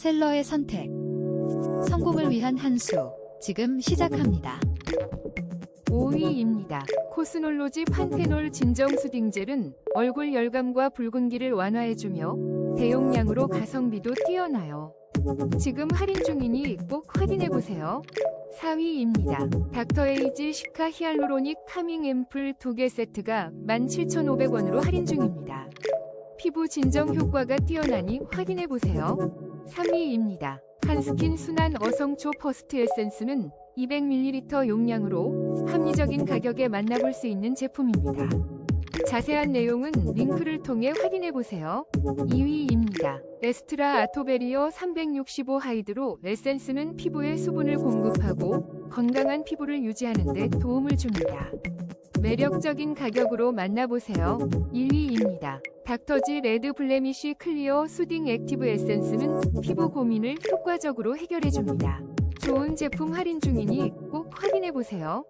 셀러의 선택. 성공을 위한 한 수. 지금 시작합니다. 5위입니다. 코스놀로지 판테놀 진정 수딩젤은 얼굴 열감과 붉은기를 완화해주며 대용량으로 가성비도 뛰어나요. 지금 할인 중이니 꼭 확인해보세요. 4위입니다. 닥터에이지 시카 히알루로닉 카밍 앰플 2개 세트가 17,500원으로 할인 중입니다. 피부 진정 효과가 뛰어나니 확인해보세요. 3위입니다. 한스킨 순한 어성초 퍼스트 에센스는 200ml 용량으로 합리적인 가격에 만나볼 수 있는 제품입니다. 자세한 내용은 링크를 통해 확인해보세요. 2위입니다. 에스트라 아토베리어 365 하이드로 에센스는 피부에 수분을 공급하고 건강한 피부를 유지하는 데 도움을 줍니다. 매력적인 가격으로 만나보세요. 1위입니다. 닥터지 레드 블레미쉬 클리어 수딩 액티브 에센스는 피부 고민을 효과적으로 해결해줍니다. 좋은 제품 할인 중이니 꼭 확인해보세요.